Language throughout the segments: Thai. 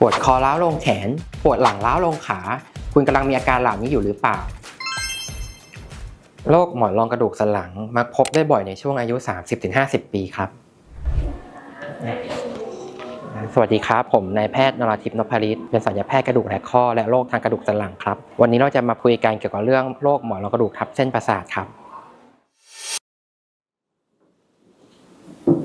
ปวดคอล้าวลงแขน ปวดหลังล้าวลงขา คุณกำลังมีอาการเหล่านี้อยู่หรือเปล่า โรคหมอนรองกระดูกสันหลัง มักพบได้บ่อยในช่วงอายุ 30-50 ปีครับ สวัสดีครับ ผมนายแพทย์นราทิพย์นพฤทธิ์เป็นศัลยแพทย์กระดูกและข้อและโรคทางกระดูกสันหลังครับ วันนี้เราจะมาคุยกันเกี่ยวกับเรื่องโรคหมอนรองกระดูกทับเส้นประสาทครับ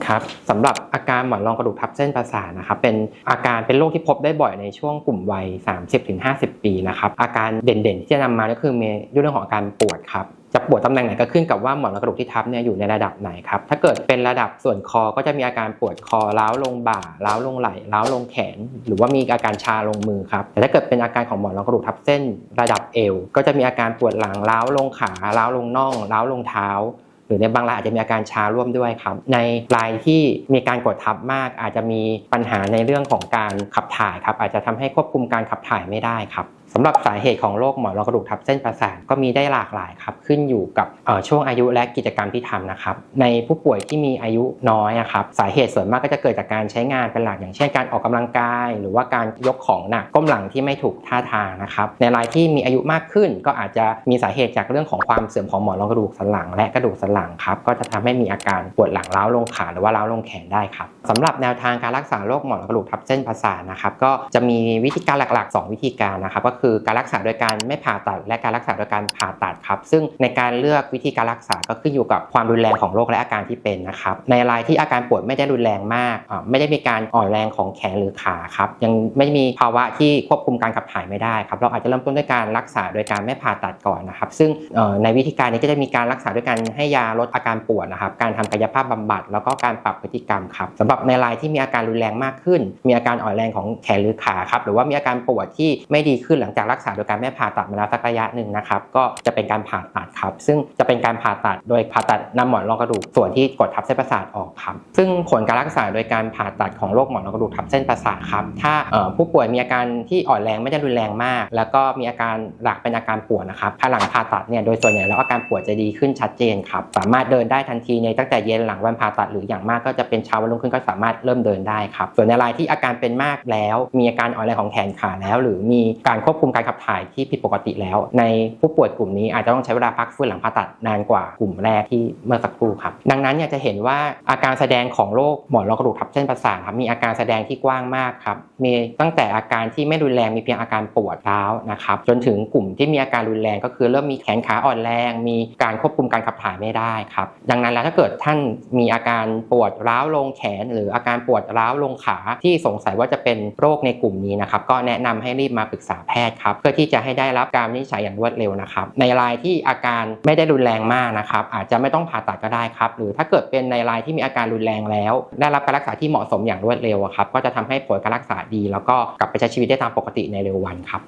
ครับสำหรับอาการหมอนรองกระดูกทับเส้นประสาทนะครับเป็นอาการเป็นโรคที่พบได้บ่อยในช่วงกลุ่มวัย 30-50 ปีนะครับอาการเด่นๆ ที่จะนำมาก็คือมีเรื่องของอาการปวดครับจะปวดตำแหน่งไหนก็ขึ้นกับว่าหมอนรองกระดูกที่ทับเนี่ยอยู่ในระดับไหนครับถ้าเกิดเป็นระดับส่วนคอก็จะมีอาการปวดคอล้าวลงบ่าล้าวลงไหล่ล้าวลงแขน หรือว่ามีอาการชาลงมือครับแต่ถ้าเกิดเป็นอาการของหมอนรองกระดูกทับเส้นระดับเอว ก็จะมีอาการปวดหลังล้าวลงขาล้าวลงน่องล้าวลงเท้า หรือในบางรายอาจจะมีอาการชาร่วมด้วยครับในรายที่มีการกดทับมากอาจจะมีปัญหาในเรื่องของการขับถ่ายครับอาจจะทำให้ควบคุมการขับถ่ายไม่ได้ครับสำหรับสาเหตุของโรคหมอนรองกระดูกทับเส้นประสาทก็มีได้หลากหลายครับขึ้นอยู่กับช่วงอายุและกิจกรรมที่ทำนะครับในผู้ป่วยที่มีอายุน้อยครับสาเหตุส่วนมากก็จะเกิดจากการใช้งานเป็นหลักอย่างเช่นการออกกำลังกาย หรือว่าการยกของหนักก้มหลังที่ไม่ถูกท่าทางนะครับในรายที่มีอายุมากขึ้น ก็อาจจะมีสาเหตุจากเรื่องของความเสื่อมของหมอนรองกระดูกสันหลัง และกระดูกสันหลังครับก็จะทำให้มีอาการปวดหลังล้าวลงขาหรือว่าล้าวลงแขนได้ครับสำหรับแนวทางการรักษาโรคหมอนรองกระดูกทับเส้นประสาทนะครับก็จะมีวิธีการหลักๆ 2 วิธีการนะครับก็คือการรักษาโดยการไม่ผ่าตัด และการรักษาโดยการผ่าตัดครับ ซึ่งในการเลือกวิธีการรักษาก็ขึ้นอยู่กับความรุนแรงของโรคและอาการที่เป็นนะครับในรายที่อาการปวดไม่ได้รุนแรงมาก ไม่ได้มีการอ่อนแรงของแขนหรือขาครับยังไม่มีภาวะที่ควบคุมการขับถ่ายไม่ได้ครับเราอาจจะเริ่มต้นด้วยการรักษาโดยการไม่ผ่าตัดก่อนนะครับ ซึ่งในวิธีการนี้ก็จะมีการรักษาด้วยการให้ยาลดอาการปวดนะครับการทำกายภาพบำบัด แล้วก็การปรับพฤติกรรมครับสำหรับในรายที่มีอาการรุนแรงมากขึ้น มีอาการอ่อนแรงของแขนหรือขาครับหรือว่ามีอาการปวดที่ไม่ดีขึ้นลังจากรักษาโดยการไม่ผ่าตัดมาแล้วสักระยะหนึ่งนะครับก็จะเป็นการผ่าตัดครับ ซึ่งจะเป็นการผ่าตัดโดยผ่าตัดนำหมอนรองกระดูกส่วนที่กดทับเส้นประสาทออกครับซึ่งผลการรักษาโดยการผ่าตัดของโรคหมอนรองกระดูกทับเส้นประสาทครับถ้าผู้ป่วยมีอาการที่อ่อนแรงไม่ได้รุนแรงมาก แล้วก็มีอาการหลักเป็นอาการปวดนะครับภายหลังผ่าตัดเนี่ยโดยส่วนใหญ่แล้วอาการปวดจะดีขึ้นชัดเจนครับสามารถเดินได้ทันทีในตั้งแต่เย็นหลังวันผ่าตัดหรืออย่างมากก็จะเป็นเช้าวันรุ่งขึ้นก็สามารถเริ่มเดินได้ครับส่วนในรายที่อาการเป็นมากแล้ว มีอาการอ่อนแรงของแขนขาแล้ว หรือมีการควบคุมการขับถ่ายที่ผิดปกติแล้ว ในผู้ป่วยกลุ่มนี้อาจจะต้องใช้เวลาพักฟื้นหลังผ่าตัดนานกว่ากลุ่มแรกที่เมื่อสักครู่ครับ ดังนั้นเนี่ยจะเห็นว่าอาการแสดงของโรคหมอนรองกระดูกทับเส้นประสาทครับมีอาการแสดงที่กว้างมากครับมีตั้งแต่อาการที่ไม่รุนแรงมีเพียงอาการปวดร้าวนะครับจนถึงกลุ่มที่มีอาการรุนแรงก็คือเริ่มมีแขนขาอ่อนแรง มีการควบคุมการขับถ่ายไม่ได้ครับดังนั้นแล้วถ้าเกิดท่านมีอาการปวดร้าวลงแขน หรืออาการปวดร้าวลงขาที่สงสัยว่าจะเป็นโรคในกลุ่มนี้นะครับก็แนะนำให้รีบมาปรึกษาแพทย์ครับเพื่อที่จะให้ได้รับการวินิจฉัยอย่างรวดเร็วนะครับในรายที่อาการไม่ได้รุนแรงมากนะครับอาจจะไม่ต้องผ่าตัดก็ได้ครับหรือถ้าเกิดเป็นในรายที่มีอาการรุนแรงแล้ว ได้รับการรักษาที่เหมาะสมอย่างรวดเร็วครับก็จะทำให้ผลการรักษาดี แล้วก็กลับไปใช้ชีวิตได้ตามปกติในเร็ววันครับ